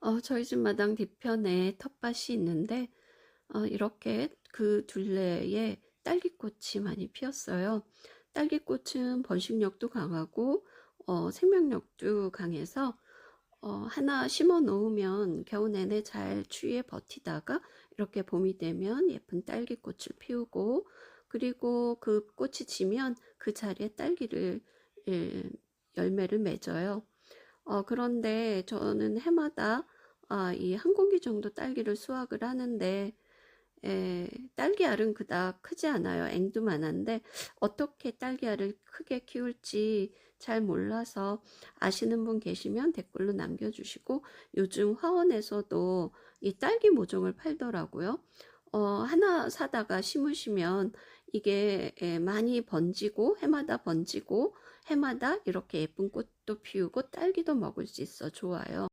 어 저희 집 마당 뒤편에 텃밭이 있는데 어 이렇게 그 둘레에 딸기꽃이 많이 피었어요. 딸기꽃은 번식력도 강하고 어 생명력도 강해서 어 하나 심어 놓으면 겨우 내내 잘 추위에 버티다가 이렇게 봄이 되면 예쁜 딸기꽃을 피우고 그리고 그 꽃이 지면 그 자리에 딸기를 예 열매를 맺어요. 어 그런데 저는 해마다 아 이 한 공기 정도 딸기를 수확을 하는데 에 딸기알은 그닥 크지 않아요. 앵두만한데 어떻게 딸기알을 크게 키울지 잘 몰라서 아시는 분 계시면 댓글로 남겨주시고 요즘 화원에서도 이 딸기 모종을 팔더라고요. 어 하나 사다가 심으시면 이게 에 많이 번지고 해마다 번지고 해마다 이렇게 예쁜 꽃도 피우고 딸기도 먹을 수 있어 좋아요.